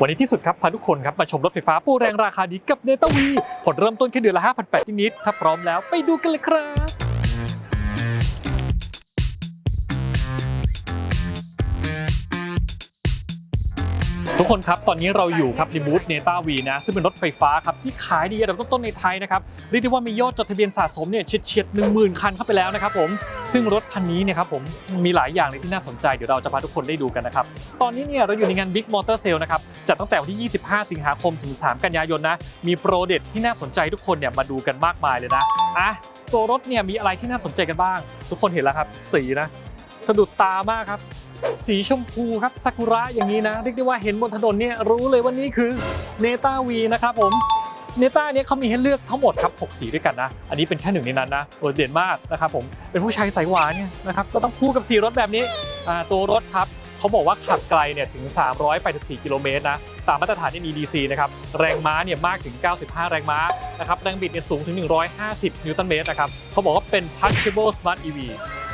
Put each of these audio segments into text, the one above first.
วันนี้ที่สุดครับพาทุกคนครับมาชมรถไฟฟ้าปูแรงราคาดีกับเนต้าวีผลเริ่มต้นแค่เดือนละ5,800นิดๆถ้าพร้อมแล้วไปดูกันเลยครับ ทุกคนครับ ตอนนี้เราอยู่ครับในบูธเนต้าวีนะ ซึ่งเป็นรถไฟฟ้าครับ ที่ขายดีอันดับต้นๆในไทยนะครับ เรียกได้ว่ามียอดจดทะเบียนสะสมเนี่ยเฉียดๆหนึ่งหมื่นคันเข้าไปแล้วนะครับผมซึ่งรถคันนี้เนี่ยครับผมมีหลายอย่างเลยที่น่าสนใจเดี๋ยวเราจะพาทุกคนได้ดูกันนะครับ ตอนนี้เนี่ยเราอยู่ในงาน Big Motor Sale นะครับจัดตั้งแต่วันที่ 25 สิงหาคมถึง 3 กันยายนนะ มีโปรเด็ดที่น่าสนใจทุกคนเนี่ยมาดูกันมากมายเลยนะอะตัวรถเนี่ยมีอะไรที่น่าสนใจกันบ้าง ทุกคนเห็นแล้วครับ สีนะสะดุดตามากครับ สีชมพูครับซากุระอย่างนี้นะเรียกได้ว่าเห็นบนถนนเนี่ยรู้เลยว่านี่คือเนต้าวีนะครับผมเนต้าเนี่ยเขามีให้เลือกทั้งหมดครับ 6 สีด้วยกันนะ อันนี้เป็นแค่หนึ่งในนั้นนะโดดเด่นมากนะครับผมเป็นผู้ชายสายหวานเนี่ยนะครับก็ต้องคู่กับสีรถแบบนี้ตัวรถครับเขาบอกว่าขับไกลเนี่ยถึง 384 กิโลเมตรนะตามมาตรฐานที่มี DC นะครับแรงม้าเนี่ยมากถึง 95 แรงม้านะครับแรงบิดเนี่ยสูงถึง 150 นิวตันเมตรนะครับเขาบอกว่าเป็น Punchable Smart EV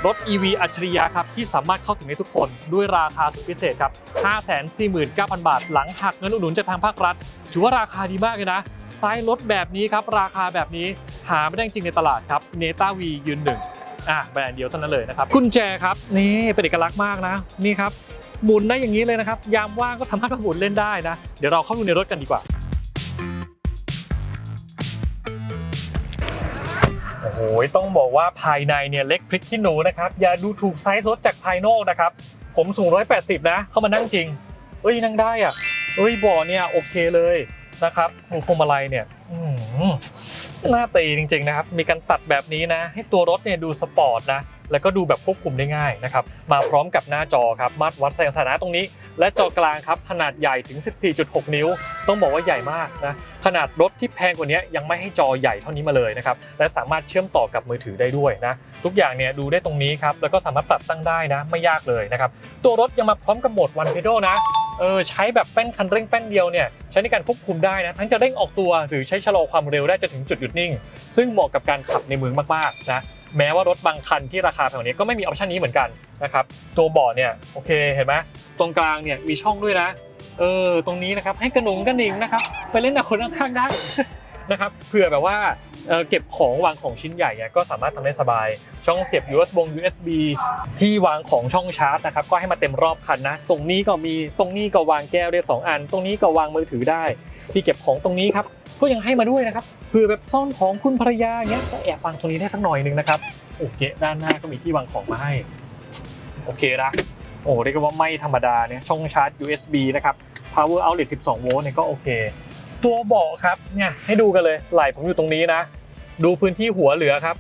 รถ EV อัจฉริยะครับที่สามารถเข้าถึงได้ทุกคนด้วยราคาสุดพิเศษครับ 549,000 บาท หลังหักเงินอุดหนุนจากทางภาครัฐ ถือว่าราคาดีมากเลยนะไซส์รถแบบนี้ครับ ราคาแบบนี้หาไม่ได้จริงในตลาดครับเนต้าวียืนหนึ่งอะแบรนด์เดียวเท่านั้นเลยนะครับกุญแจครับนี่เป็นเอกลักษณ์มากนะนี่ครับหมุนได้อย่างนี้เลยนะครับ ยามว่างก็สามารถมาหมุนเล่นได้นะ เดี๋ยวเราเข้าดูในรถกันดีกว่า โอ้โหต้องบอกว่าภายในเนี่ยเล็กพริกขี้หนูนะครับ อย่าดูถูกไซส์รถจากภายนอกนะครับ ผมสูง 180 นะ เข้ามานั่งจริง เอ้ยนั่งได้อะเอ้ยเบ่อเนี่ยโอเคเลยนะครับหูพวงมาลัยเนี่ยหน้าตีจริงๆนะครับ มีการตัดแบบนี้นะ ให้ตัวรถเนี่ยดูสปอร์ตนะ แล้วก็ดูแบบควบคุมได้ง่ายนะครับมาพร้อมกับหน้าจอครับมาตรวัดแสงสถานะตรงนี้ และจอกลางครับขนาดใหญ่ถึง 14.6 นิ้ว ต้องบอกว่าใหญ่มากนะขนาดรถที่แพงกว่านี้ยังไม่ให้จอใหญ่เท่านี้มาเลยนะครับและสามารถเชื่อมต่อกับมือถือได้ด้วยนะทุกอย่างเนี่ยดูได้ตรงนี้ครับแล้วก็สามารถปรับตั้งได้นะ ไม่ยากเลยนะครับตัวรถยังมาพร้อมกับโหมด One Pedal นะเออใช้แบบแป้นคันเร่งแป้นเดียวเนี่ยใช้ในการควบคุมได้นะ ทั้งจะเร่งออกตัวหรือใช้ชะลอความเร็วได้จนถึงจุดหยุดนิ่ง ซึ่งเหมาะกับการขับในเมืองมากๆนะ แม้ว่ารถบางคันที่ราคาแพงกว่านี้ก็ไม่มีออปชันนี้เหมือนกันนะครับตัวเบาะเนี่ยโอเคเห็นไหมตรงกลางเนี่ยมีช่องด้วยนะเออตรงนี้นะครับให้กระหนุงกระหนิงนะครับไปเล่นกับคนข้างๆได้นะครับเผื่อแบบว่าเก็บของวางของชิ้นใหญ่เนี่ยก็สามารถทำได้สบาย ช่องเสียบ USB USB ที่วางของช่องชาร์จนะครับก็ให้มาเต็มรอบคันนะตรงนี้ก็มีตรงนี้ก็วางแก้วได้สองอัน ตรงนี้ก็วางมือถือได้ ที่เก็บของตรงนี้ครับ ก็ยังให้มาด้วยนะครับเผื่อแบบซ่อนของคุณภรรยาเงี้ยก็แอบวางตรงนี้ได้สักหน่อยนึงนะครับโอเคด้านหน้าก็มีที่วางของมาให้ โอเคนะโอ้เรียกว่าไม่ธรรมดาเนี่ยช่องชาร์จ USB นะครับ power outlet 12 โวลต์เนี่ยก็โอเค ตัวเบาะครับเนี่ยให้ดูกันเลยไหล่ผมอยู่ตรงนี้นะ ดูพื้นที่หัวเหลือครับ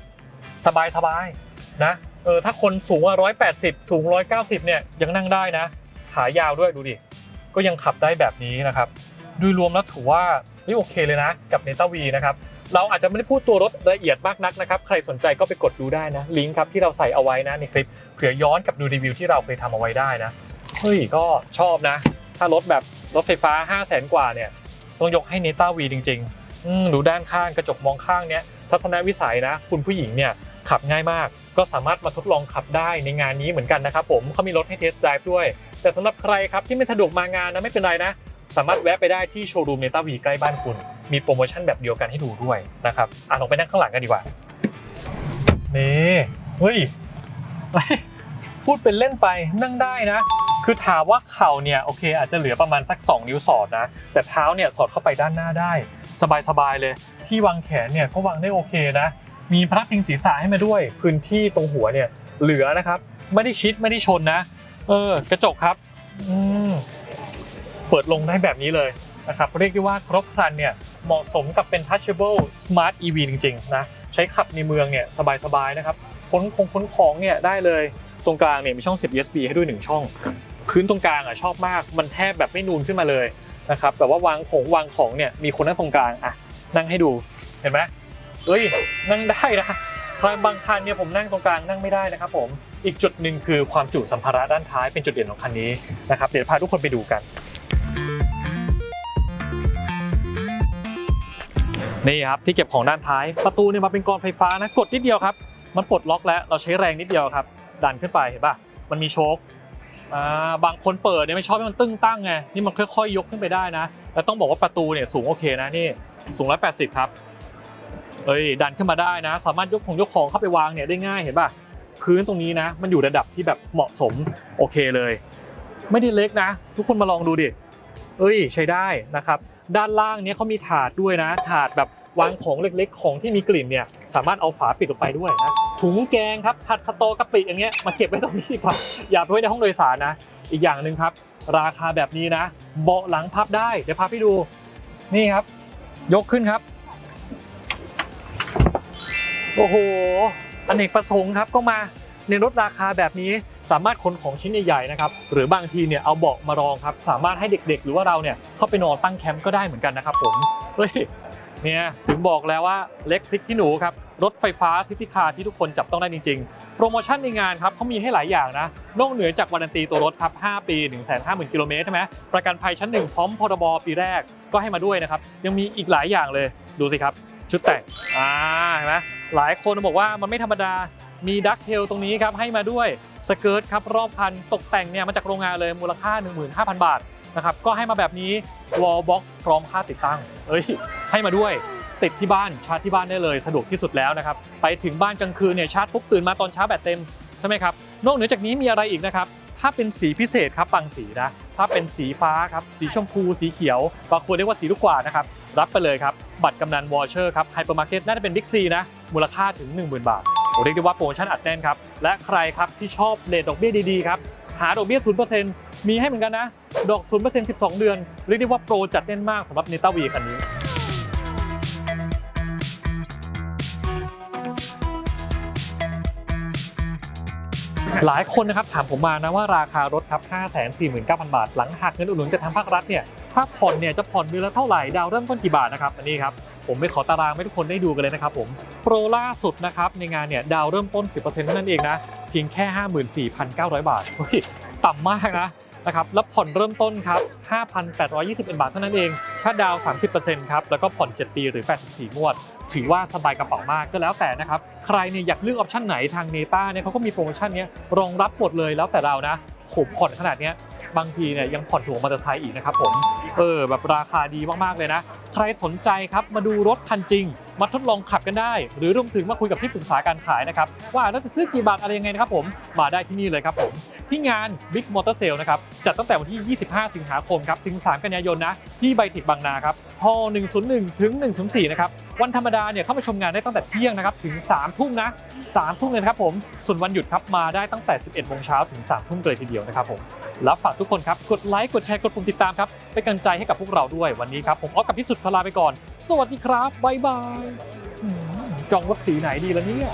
สบายสบายๆนะเออถ้าคนสูงว่า180 สูง 190 เนี่ยยังนั่งได้นะ ขายาวด้วยดูดิ ก็ยังขับได้แบบนี้นะครับ โดยรวมแล้วถือว่า เฮ้ยโอเคเลยนะ กับเนต้าวีนะครับเราอาจจะไม่ได้พูดตัวรถละเอียดมากนักนะครับ ใครสนใจก็ไปกดดูได้นะลิงก์ครับที่เราใส่เอาไว้นะในคลิปเผื่อย้อนกลับดูรีวิวที่เราเคยทำเอาไว้ได้นะเฮ้ยก็ชอบนะ ถ้ารถแบบรถไฟฟ้า 5 0 0แสนกว่าเนี่ยต้องยกให้เนต้าวีจริงๆดูด้านข้างกระจกมองข้างเนี้ยทัศนวิสัยนะ คุณผู้หญิงเนี่ยขับง่ายมาก ก็สามารถมาทดลองขับได้ในงานนี้เหมือนกันนะครับผมเขามีรถให้เทสต์ไดฟ์ด้วย แต่สำหรับใครครับที่ไม่สะดวกมางานนะไม่เป็นไรนะ สามารถแวะไปได้ที่โชว์รูมเนต้าวีใกล้บ้านคุณ มีโปรโมชั่นแบบเดียวกันให้ดูด้วยนะครับอะลองไปนั่งข้างหลังกันดีกว่านี่เฮ้ยพูดเป็นเล่นไปนั่งได้นะ คือถามว่าเข่าเนี่ยโอเค อาจจะเหลือประมาณสัก 2 นิ้วสอดนะ แต่เท้าเนี่ยสอดเข้าไปด้านหน้าได้ สบายๆเลย ที่วางแขนเนี่ยก็วางได้โอเคนะ มีพระพิงศีรษะให้มาด้วย พื้นที่ตรงหัวเนี่ยเหลือนะครับ ไม่ได้ชิดไม่ได้ชนนะ เออกระจกครับ อืม เปิดลงได้แบบนี้เลยนะครับเรียกได้ว่าครบครันเนี่ยเหมาะสมกับเป็น touchable smart EV จริงๆนะใช้ขับในเมืองเนี่ยสบายๆนะครับค้นคงค้นของเนี่ยได้เลยตรงกลางเนี่ยมีช่องเสียบ USB ให้ด้วยหนึ่งช่อง พื้นตรงกลางอะชอบมากมันแทบแบบไม่นูนขึ้นมาเลยนะครับแบบว่าวางของวางของเนี่ยมีคนนั่งตรงกลางอะนั่งให้ดูเห็นไหมเอ้ยนั่งได้นะครับางคันเนี่ยผมนั่งตรงกลางนั่งไม่ได้นะครับผมอีกจุดหนึ่งคือความจุสัมภาระด้านท้ายเป็นจุดเด่นของคันนี้นะครับเดี๋ยวพาทุกคนไปดูกัน นี่ครับที่เก็บของด้านท้ายประตูเนี่ยมาเป็นกรอนไฟฟ้านะกดนิดเดียวครับ มันปลดล็อกแล้วเราใช้แรงนิดเดียวครับ ดันขึ้นไปเห็นป่ะมันมีโชคบางคนเปิดเนี่ยไม่ชอบให้มันตึ้งตั้งไงนี่มันค่อยๆ ยกขึ้นไปได้นะแล้วต้องบอกว่าประตูเนี่ยสูงโอเคนะนี่สูง180ครับเอ้ยดันขึ้นมาได้นะ สามารถยกของยกของเข้าไปวางเนี่ยได้ง่ายเห็นป่ะพื้นตรงนี้นะ มันอยู่ระดับที่แบบเหมาะสมโอเคเลย ไม่ได้เล็กนะ ทุกคนมาลองดูดิเอ้ยใช้ได้นะครับ ด้านล่างเนี้ยเขามีถาดด้วยนะ ถาดแบบวางของเล็กๆ ของที่มีกลิ่นเนี่ยสามารถเอาฝาปิดลงไปด้วยนะถุงแกงครับผัดสตอกะปิอย่างเงี้ยมาเก็บไว้ตรงนี้ดีกว่าอย่าไปไว้ในห้องโดยสารนะ อีกอย่างหนึ่งครับ ราคาแบบนี้นะ เบาะหลังพับได้เดี๋ยวพับให้ดูนี่ครับ ยกขึ้นครับโอ้โหอเนกประสงค์ครับก็มาในรถราคาแบบนี้ สามารถขนของชิ้นใหญ่ๆนะครับหรือบางทีเนี่ยเอาเบาะมารองครับสามารถให้เด็กๆ หรือว่าเราเนี่ยเข้าไปนอนตั้งแคมป์ก็ได้เหมือนกันนะครับผมเฮ้ยเนี่ยถึงบอกแล้วว่าเล็กพริกที่หนูครับรถไฟฟ้าซิตี้คาร์ที่ทุกคนจับต้องได้จริงๆ โปรโมชั่นในงานครับเขามีให้หลายอย่างนะนอกเหนือจากวารันตีตัวรถครับ 5 ปี 1 5 0 0 0 0 กิโลเมตรใช่ไหมประกันภัยชั้น 1 พร้อมพรบปีแรกก็ให้มาด้วยนะครับ ยังมีอีกหลายอย่างเลยดูสิครับ ชุดแต่งอ่าเห็นไหมหลายคนบอกว่ามันไม่ธรรมดามีดักเทลตรงนี้ครับให้มาด้วย สเกิร์ตครับรอบคันตกแต่งเนี่ยมาจากโรงงานเลยมูลค่า 15,000 บาทนะครับก็ให้มาแบบนี้วอลบ็อกพร้อมค่าติดตั้งเอ้ยให้มาด้วยติดที่บ้านชาร์จที่บ้านได้เลยสะดวกที่สุดแล้วนะครับไปถึงบ้านกลางคืนเนี่ยชาร์จปุ๊บตื่นมาตอนเช้าแบตเต็มใช่ไหมครับนอกเหนือจากนี้มีอะไรอีกนะครับถ้าเป็นสีพิเศษครับบางสีนะถ้าเป็นสีฟ้าครับสีชมพูสีเขียวบางคนเรียกว่าสีลูกกวาดนะครับรับไปเลยครับบัตรกำนันวอเชอร์ครับไฮเปอร์มาร์เก็ตน่าจะเป็นบิ๊กซีนะมูลค่าถึง 10,000 บาท เรียกได้ว่าโปรโมชั่นอัดแน่นครับ และใครครับที่ชอบเลทดอกเบี้ยดีๆครับ หาดอกเบี้ย 0%มีให้เหมือนกันนะ ดอก 0% 12 เดือน เรียกได้ว่าโปรจัดแน่นมากสำหรับเนต้าวีคันนี้หลายคนนะครับถามผมมานะว่าราคารถครับ 549,000 บาท หลังหักเงินอุดหนุนจากทางภาครัฐเนี่ย ถ้าผ่อนเนี่ยจะผ่อนเดือนละเท่าไหร่ ดาวเริ่มต้นกี่บาทนะครับ อันนี้ครับ ผมไปขอตารางให้ทุกคนได้ดูกันเลยนะครับผมโปรล่าสุดนะครับในงานเนี่ยดาวเริ่มต้น 10%เท่านั้นเองนะเพียงแค่ 54,900 บาทต่ำมากนะนะครับแล้วผ่อนเริ่มต้นครับ 5,821 บาทเท่านั้นเองถ้าดาว 30%ครับแล้วก็ผ่อน 7 ปีหรือ 84 งวด ถือว่าสบายกระเป๋ามากก็แล้วแต่นะครับ ใครเนี่ยอยากเลือกออปชั่นไหนทางเนต้าเนี่ยเขาก็มีโปรโมชั่นเนี้ยรองรับหมดเลยแล้วแต่เรานะผมผ่อนขนาดเนี้ย บางทีเนี่ยยังผ่อนถูกกว่ามอเตอร์ไซค์อีกนะครับผมเออแบบราคาดีมากๆเลยนะ ใครสนใจครับมาดูรถคันจริง มาทดลองขับกันได้ หรือรวมถึงมาคุยกับที่ปรึกษาการขายนะครับว่าเราจะซื้อกี่บาทอะไรยังไงนะครับผมมาได้ที่นี่เลยครับผม ที่งาน Big Motor Sale นะครับจัดตั้งแต่วันที่ 25 สิงหาคมครับถึง 3 กันยายนนะที่ไบเทคบางนาครับฮอ101 ถึง 104 นะครับวันธรรมดาเนี่ยเข้ามาชมงานได้ตั้งแต่เที่ยงนะครับถึง 3 ทุ่มนะ 3 ทุ่มเลยนะครับผม ส่วนวันหยุดครับมาได้ตั้งแต่ 11โมงเช้าถึง 3 ทุ่มเลยทีเดียวนะครับผมแล้วฝากทุกคนครับกดไลค์กดแชร์กดปุ่มติดตามครับเป็นกำลังใจให้กับพวกเราด้วยวันนี้ครับผมออฟกับพิสุทธิ์พลาไปก่อน สวัสดีครับบ๊ายบายจองรถสีไหนดีละเนี่ย